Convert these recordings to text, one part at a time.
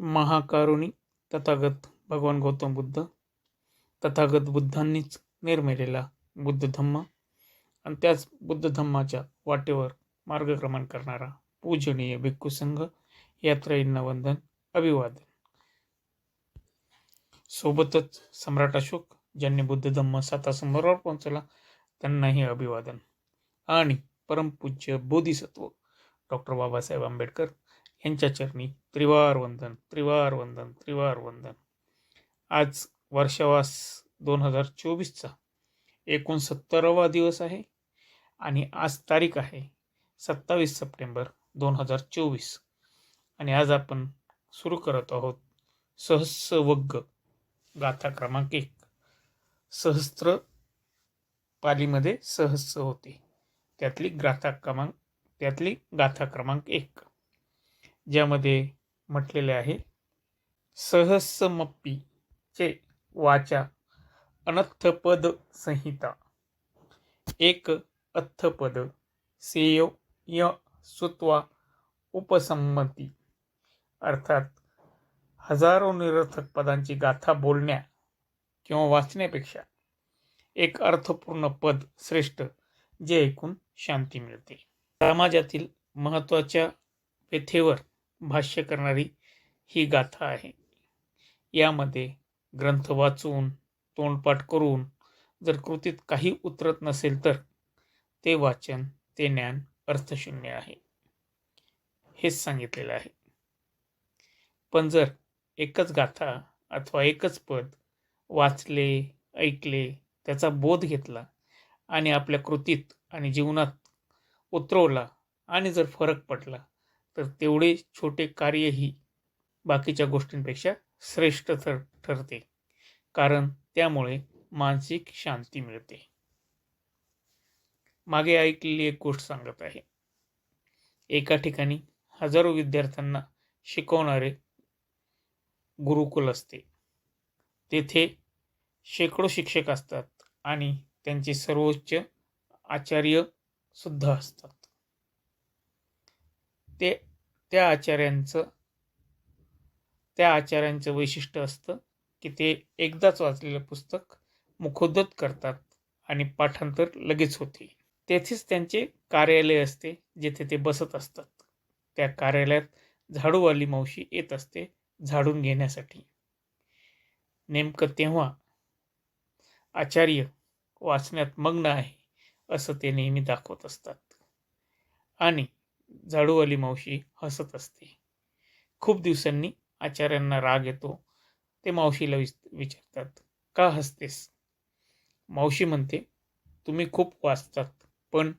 महाकारुणी तथागत भगवान गौतम बुद्ध. तथागत बुद्धांनीच निर्मिलेला बुद्ध धम्म आणि त्याच बुद्ध धम्माच्या वाटेवर मार्गक्रमण करणारा पूजनीय भिक्खू संघ यात्रेंना वंदन अभिवादन. सोबतच सम्राट अशोक ज्यांनी बुद्ध धम्म सातासमोरावर पोहोचला त्यांनाही अभिवादन. आणि परमपूज्य बोधिसत्व डॉक्टर बाबासाहेब आंबेडकर यांच्या चरणी त्रिवार वंदन त्रिवार वंदन त्रिवार वंदन. आज वर्षावास दोन हजार चोवीसचा एकोणसत्तरावा दिवस आहे आणि आज तारीख आहे सत्तावीस सप्टेंबर दोन हजार चोवीस. आणि आज आपण सुरू करत आहोत सहस्रवग्ग गाथा क्रमांक एक. सहस्त्र पालीमध्ये सहस्र होते. त्यातली गाथा क्रमांक त्यातली गाथा क्रमांक एक. ज्यामध्ये म्हटलेले आहे सहस्मप्पीचे वाचा अनर्थपद संहिता. एक अर्थपद सेय य सुत्वा उपसंमती. अर्थात हजारो निरर्थक पदांची गाथा बोलण्या किंवा वाचण्यापेक्षा एक अर्थपूर्ण पद श्रेष्ठ जे ऐकून शांती मिळते. समाजातील महत्त्वाच्या व्यथेवर भाष्य करणारी ही गाथा आहे. यामध्ये ग्रंथ वाचून तोंडपाठ करून जर कृतीत काही उतरत नसेल तर ते वाचन ते ज्ञान अर्थशून्य आहे. हेच सांगितलेलं आहे. पण जर एकच गाथा अथवा एकच पद वाचले ऐकले त्याचा बोध घेतला आणि आपल्या कृतीत आणि जीवनात उतरवला आणि जर फरक पडला तर तेवढे छोटे कार्यही बाकीच्या गोष्टींपेक्षा श्रेष्ठ ठर ठरते. कारण त्यामुळे मानसिक शांती मिळते. मागे ऐकलेली एक गोष्ट सांगत आहे. एका ठिकाणी हजारो विद्यार्थ्यांना शिकवणारे गुरुकुल असते. तेथे शेकडो शिक्षक असतात आणि त्यांचे सर्वोच्च आचार्य सुद्धा असतात. ते त्या आचार्यांचं त्या आचार्यांचं वैशिष्ट्य असतं की ते एकदाच वाचलेलं पुस्तक मुखोद्गत करतात आणि पाठांतर लगेच होते. तेथेच त्यांचे कार्यालय असते जेथे ते बसत असतात. त्या कार्यालयात झाडूवाली मावशी येत असते झाडून घेण्यासाठी. नेमकं तेव्हा आचार्य वाचण्यात मग्न आहे असं ते नेहमी दाखवत असतात. आणि झाडूवाली मावशी हसत असते. खूप दिवसांनी आचार्यांना राग येतो. ते मावशीला विच विचारतात का हसतेस? मावशी म्हणते तुम्ही खूप वाचतात पण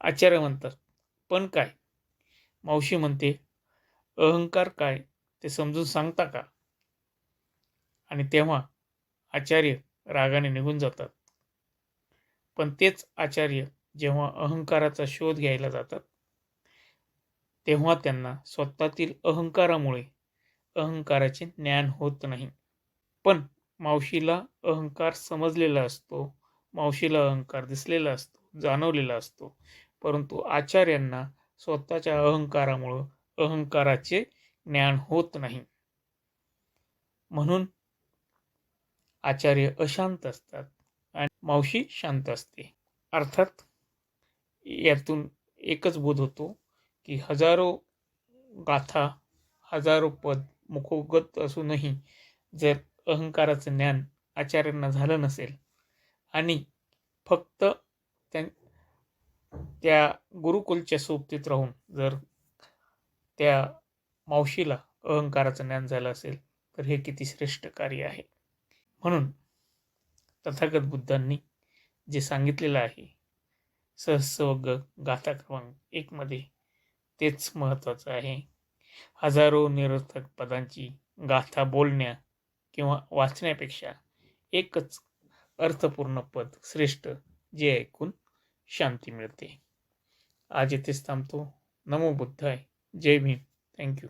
आचार्य म्हणतात पण काय? मावशी म्हणते अहंकार काय ते समजून सांगता का? आणि तेव्हा आचार्य रागाने निघून जातात. पण तेच आचार्य जेव्हा अहंकाराचा शोध घ्यायला जातात तेव्हा त्यांना स्वतःतील अहंकारामुळे अहंकाराचे ज्ञान होत नाही. पण मावशीला अहंकार समजलेला असतो मावशीला अहंकार दिसलेला असतो जाणवलेला असतो. परंतु आचार्यांना स्वतःच्या अहंकारामुळं अहंकाराचे ज्ञान होत नाही. म्हणून आचार्य अशांत असतात आणि मावशी शांत असते. अर्थात यातून एकच बोध होतो की हजारो गाथा हजारो पद मुखोगत असूनही जर अहंकाराचं ज्ञान आचार्यांना झालं नसेल आणि फक्त त्या त्या गुरुकुलच्या सोबतीत राहून जर त्या मावशीला अहंकाराचं ज्ञान झालं असेल तर हे किती श्रेष्ठ कार्य आहे. म्हणून तथागत बुद्धांनी जे सांगितलेलं आहे सहस्वग गाथा क्रमांक एकमध्ये तेच महत्त्वाचं आहे. हजारो निरर्थक पदांची गाथा बोलण्या किंवा वाचण्यापेक्षा एकच अर्थपूर्ण पद श्रेष्ठ जे ऐकून शांती मिळते. आज येथेच थांबतो. नमो बुद्धाय. जय भीम. थँक्यू